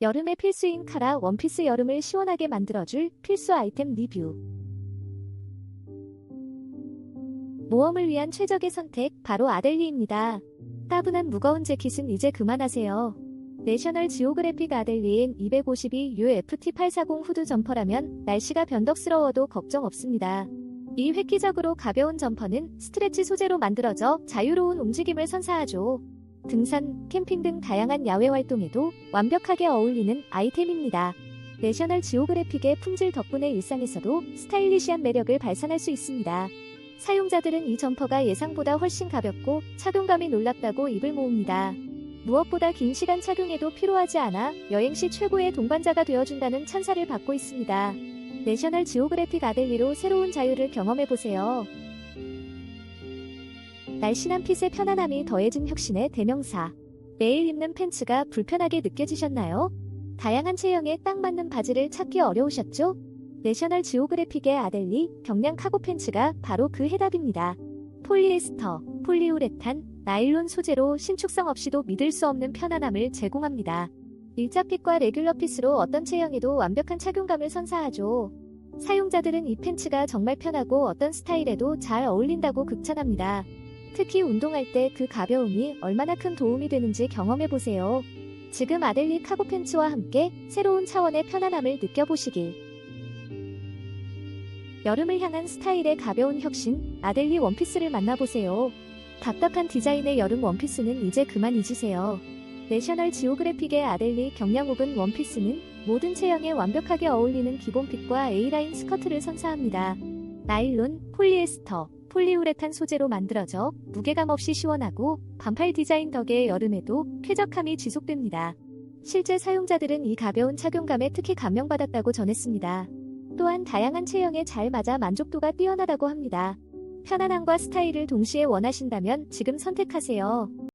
여름의 필수인 카라 원피스 여름을 시원하게 만들어줄 필수 아이템 리뷰. 모험을 위한 최적의 선택, 바로 아델리입니다. 따분한 무거운 재킷은 이제 그만하세요. 내셔널 지오그래픽 아델리엔 252 UFT840 후드 점퍼라면 날씨가 변덕스러워도 걱정 없습니다. 이 획기적으로 가벼운 점퍼는 스트레치 소재로 만들어져 자유로운 움직임을 선사하죠. 등산, 캠핑 등 다양한 야외 활동에도 완벽하게 어울리는 아이템입니다. 내셔널 지오그래픽의 품질 덕분에 일상에서도 스타일리시한 매력을 발산할 수 있습니다. 사용자들은 이 점퍼가 예상보다 훨씬 가볍고 착용감이 놀랍다고 입을 모읍니다. 무엇보다 긴 시간 착용에도 피로하지 않아 여행 시 최고의 동반자가 되어준다는 찬사를 받고 있습니다. 내셔널 지오그래픽 아델리로 새로운 자유를 경험해보세요. 날씬한 핏의 편안함이 더해진 혁신의 대명사. 매일 입는 팬츠가 불편하게 느껴지셨나요? 다양한 체형에 딱 맞는 바지를 찾기 어려우셨죠? 내셔널 지오그래픽의 아델리 경량 카고 팬츠가 바로 그 해답입니다. 폴리에스터, 폴리우레탄, 나일론 소재로 신축성 없이도 믿을 수 없는 편안함을 제공합니다. 일자핏과 레귤러 핏으로 어떤 체형에도 완벽한 착용감을 선사하죠. 사용자들은 이 팬츠가 정말 편하고 어떤 스타일에도 잘 어울린다고 극찬합니다. 특히 운동할 때 그 가벼움이 얼마나 큰 도움이 되는지 경험해보세요. 지금 아델리 카고 팬츠와 함께 새로운 차원의 편안함을 느껴보시길. 여름을 향한 스타일의 가벼운 혁신, 아델리 원피스를 만나보세요. 답답한 디자인의 여름 원피스는 이제 그만 잊으세요. 내셔널 지오그래픽의 아델리 경량 오븐 원피스는 모든 체형에 완벽하게 어울리는 기본 핏과 A라인 스커트를 선사합니다. 나일론, 폴리에스터, 폴리우레탄 소재로 만들어져 무게감 없이 시원하고 반팔 디자인 덕에 여름에도 쾌적함이 지속됩니다. 실제 사용자들은 이 가벼운 착용감에 특히 감명받았다고 전했습니다. 또한 다양한 체형에 잘 맞아 만족도가 뛰어나다고 합니다. 편안함과 스타일을 동시에 원하신다면 지금 선택하세요.